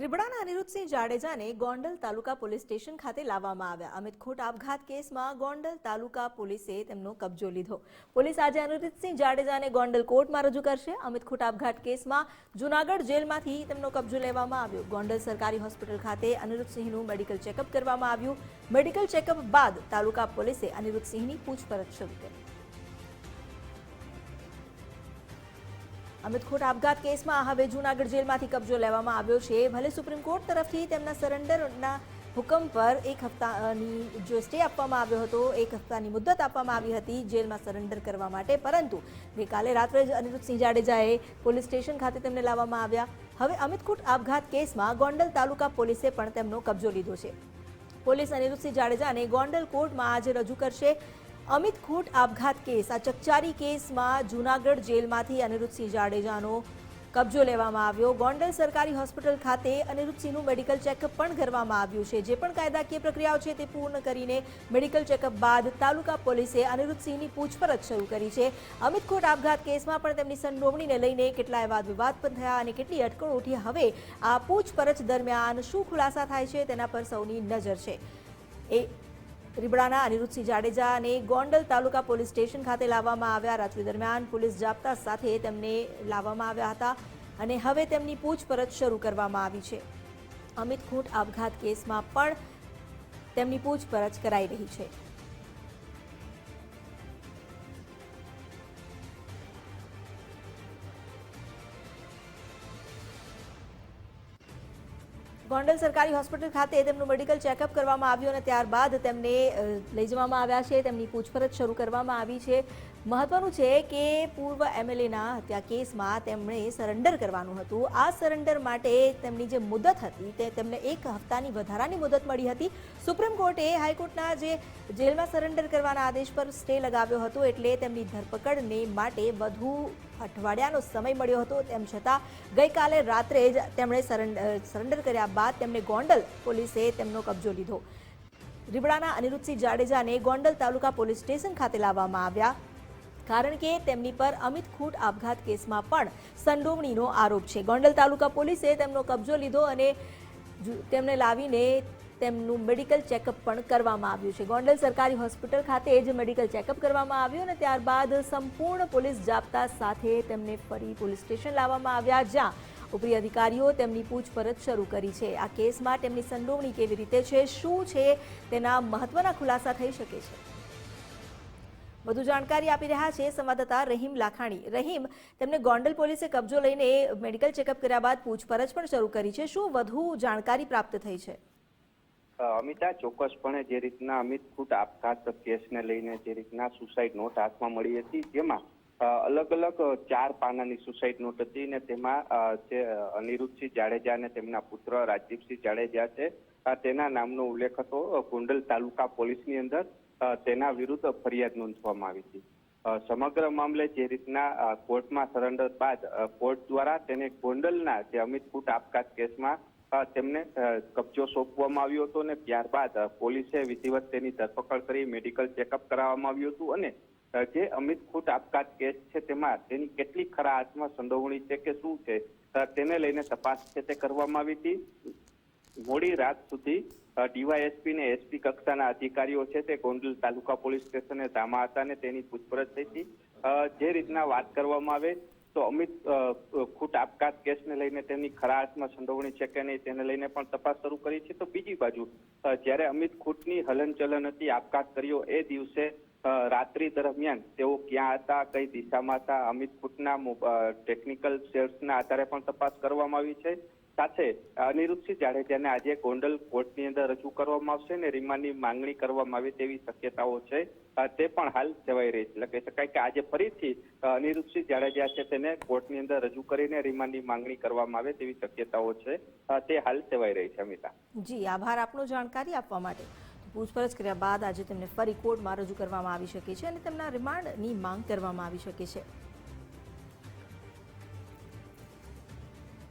રીબડાના અનિરુદ્ધસિંહ જાડેજાને ગોંડલ તાલુકા police station ખાતે લાવવામાં આવ્યા. અમિત ખોટ આપઘાત કેસમાં ગોંડલ તાલુકા પોલીસે તેમનો કબજો લીધો. પોલીસ આજે અનિરુદ્ધસિંહ જાડેજાને ગોંડલ કોર્ટમાં રજૂ કરશે. અમિત ખોટ આપઘાત કેસમાં જૂનાગઢ જેલમાંથી તેમનો કબજો લેવામાં આવ્યો. ગોંડલ સરકારી હોસ્પિટલ ખાતે અનિરુદ્ધસિંહનું મેડિકલ ચેકઅપ કરવામાં આવ્યું. મેડિકલ ચેકઅપ બાદ તાલુકા પોલીસે અનિરુદ્ધસિંહની પૂછપરછ શરૂ કરી. અમિત ખોટ આપઘાત કેસમાં હવે જૂનાગઢ જેલમાંથી કબજો લેવામાં આવ્યો છે. ભલે સુપ્રીમ કોર્ટ તરફથી તેમના સરેન્ડરના હુકમ પર એક હપ્તાની જો સ્ટે આપવામાં આવ્યો હતો. એક હપ્તાની મુદત આપવામાં આવી હતી જેલમાં સરેન્ડર કરવા માટે. પરંતુ ગઈકાલે રાત્રે જ અનિરુદ્ધસિંહ જાડેજાએ પોલીસ સ્ટેશન ખાતે તેમને લાવવામાં આવ્યા. હવે અમિતકુટ આપઘાત કેસમાં ગોંડલ તાલુકા પોલીસે પણ તેમનો કબજો લીધો છે. પોલીસ અનિરુદ્ધસિંહ જાડેજાને ગોંડલ કોર્ટમાં આજે રજૂ કરશે. અમિત ખોટ આપઘાત કેસ. આ ચકચારી કેસમાં જૂનાગઢ જેલમાંથી અનિરુદ્ધસિંહ જાડેજાનો કબજો લેવામાં આવ્યો. ગોંડલ સરકારી હોસ્પિટલ ખાતે અનિરુદ્ધસિંહનું મેડિકલ ચેકઅપ પણ કરવામાં આવ્યું છે. જે પણ કાયદાકીય પ્રક્રિયાઓ છે તે પૂર્ણ કરીને મેડિકલ ચેકઅપ બાદ તાલુકા પોલીસે અનિરુદ્ધસિંહની પૂછપરછ શરૂ કરી છે. અમિત ખોટ આપઘાત કેસમાં પણ તેમની સંડોવણીને લઈને કેટલાય વાદ વિવાદ પણ થયા અને કેટલી અટકળો ઉઠી. હવે આ પૂછપરછ દરમિયાન શું ખુલાસા થાય છે તેના પર સૌની નજર છે. એ રીબડાના અનિરુદ્ધસિંહ જાડેજાને ગોંડલ તાલુકા પોલીસ સ્ટેશન ખાતે લાવવામાં આવ્યા રાત્રિ દરમિયાન પોલીસ જાપ્તા સાથે તેમને લાવવામાં આવ્યા હતા અને હવે તેમની પૂછપરછ શરૂ કરવામાં આવી છે. અમિત ખૂંટ આપઘાત કેસમાં પણ તેમની પૂછપરછ કરાઈ રહી છે. ગોંડલ સરકારી હોસ્પિટલ ખાતે તેમનું મેડિકલ ચેકઅપ કરવામાં આવ્યું અને ત્યારબાદ તેમને લઈ જવામાં આવ્યા છે. તેમની પૂછપરછ શરૂ કરવામાં આવી છે. મહત્વનું છે કે પૂર્વ એમએલએના હત્યા કેસમાં તેમણે સરેન્ડર કરવાનું હતું. આ સરેન્ડર માટે તેમની જે મુદત હતી તે તેમને એક હપ્તાની વધારાની મુદત મળી હતી. સુપ્રીમ કોર્ટે હાઈકોર્ટના જે જેલમાં સરેન્ડર કરવાના આદેશ પર સ્ટે લગાવ્યો હતો એટલે તેમની ધરપકડને માટે વધુ અઠવાડિયાનો સમય મળ્યો હતો. તેમ છતાં ગઈકાલે રાત્રે જ તેમણે સરેન્ડર સરેન્ડર કર્યા બાદ તેમણે ગોંડલ પોલીસે તેમનો કબજો લીધો. રીબડાના અનિરુદ્ધસિંહ જાડેજાને ગોંડલ તાલુકા પોલીસ સ્ટેશન ખાતે લાવવામાં આવ્યા. કારણ કે તેમની પર અમિત ખૂટ આપઘાત કેસમાં પણ સંડોવણીનો આરોપ છે. ગોંડલ તાલુકા પોલીસે તેમનો કબજો લીધો અને તેમને લાવીને તેમનું મેડિકલ ચેકઅપ પણ કરવામાં આવ્યું છે. ગોંડલ સરકારી હોસ્પિટલ ખાતે જ મેડિકલ ચેકઅપ કરવામાં આવ્યું અને ત્યારબાદ સંપૂર્ણ પોલીસ જાપ્તા સાથે તેમને ફરી પોલીસ સ્ટેશન લાવવામાં આવ્યા, જ્યાં ઉપરી અધિકારીઓ તેમની પૂછપરછ શરૂ કરી છે. આ કેસમાં તેમની સંડોવણી કેવી રીતે છે, શું છે, તેના મહત્વના ખુલાસા થઈ શકે છે. વધુ જાણકારી આપી રહ્યા છે સંવાદદાતા રહીમ લાખાણી. રહીમ, તેમને ગોંડલ પોલીસે કબજો લઈને મેડિકલ ચેકઅપ કર્યા બાદ પૂછપરછ પણ શરૂ કરી છે. શું વધુ જાણકારી પ્રાપ્ત થઈ છે? અમિતા ચોક્કસપણે જે રીતના અમિત ખૂટ આપઘાત કેસને લઈને જે રીતના સુસાઇડ નોટ હાથમાં મળી હતી, જેમાં અલગ અલગ ચાર પાનાની સુસાઇડ નોટ હતી ને તેમાં જે અનિરુદ્ધસિંહ જાડેજા અને તેમના પુત્ર રાજીવસિંહ જાડેજા છે. તેના નામનો ઉલ્લેખ હતો. ગોંડલ તાલુકા પોલીસની અંદર તેના વિરુદ્ધ ફરિયાદ નોંધવામાં આવી હતી. સમગ્ર મામલે જે રીતના કોર્ટમાં સરેન્ડર બાદ કોર્ટ દ્વારા તેને ગોંડલના જે અમિત ખૂટ આપઘાત કેસમાં તેમને કબજો સોંપવામાં આવ્યો હતો અને ત્યારબાદ પોલીસે વિધિવત તેની ધરપકડ કરી મેડિકલ ચેકઅપ કરાવવામાં આવ્યું હતું અને જે અમિત ખૂટ આપઘાત કેસ છે તેમાં તેની કેટલી ખરા હાથમાં સંડોવણી છે કે શું છે તેને લઈને તપાસ છે તે કરવામાં આવી હતી. મોડી રાત સુધી ડીવાયએસપી ને એસપી કક્ષાના અધિકારીઓ છે તે ગોંડલ તાલુકા પોલીસ સ્ટેશને ધામા હતા અને તેની પૂછપરછ થઈ હતી. જે રીતના વાત કરવામાં આવે તો અમિત ખૂટ આપઘાત કેસને લઈને તેમની ખરા હાથમાં સંડોવણી છે કે નહીં તેને લઈને પણ તપાસ શરૂ કરી છે. તો બીજી બાજુ જ્યારે અમિત ખૂટની હલનચલન હતી, આપઘાત કર્યો એ દિવસે રાત્રિ દરમિયાન તેઓ ક્યાં હતા, કઈ દિશામાં હતા, અમિત ખૂટના ટેકનિકલ સેલ્સના આધારે પણ તપાસ કરવામાં આવી છે. સાથે અનિરુદ્ધસિંહ જાડેજાને આજે ગોંડલ કોર્ટની અંદર રજૂ કરવામાં આવશે ને રિમાન્ડની માંગણી કરવામાં આવે તેવી શક્યતાઓ છે. તે પણ હાલ સેવાઈ રહી છે. એટલે કહી શકાય કે આજે ફરીથી અનિરુદ્ધસિંહ જાડેજા છે તેને કોર્ટની અંદર રજૂ કરીને રિમાન્ડની માંગણી કરવામાં આવે તેવી શક્યતાઓ છે. તે હાલ સેવાઈ રહી છે, અમિતા. જી, આભાર આપનો જાણકારી આપવા માટે. પૂછપરછ કર્યા બાદ આજે તેમને ફરી કોર્ટમાં રજૂ કરવામાં આવી શકે છે અને તેમના રિમાન્ડની માંગ કરવામાં આવી શકે છે.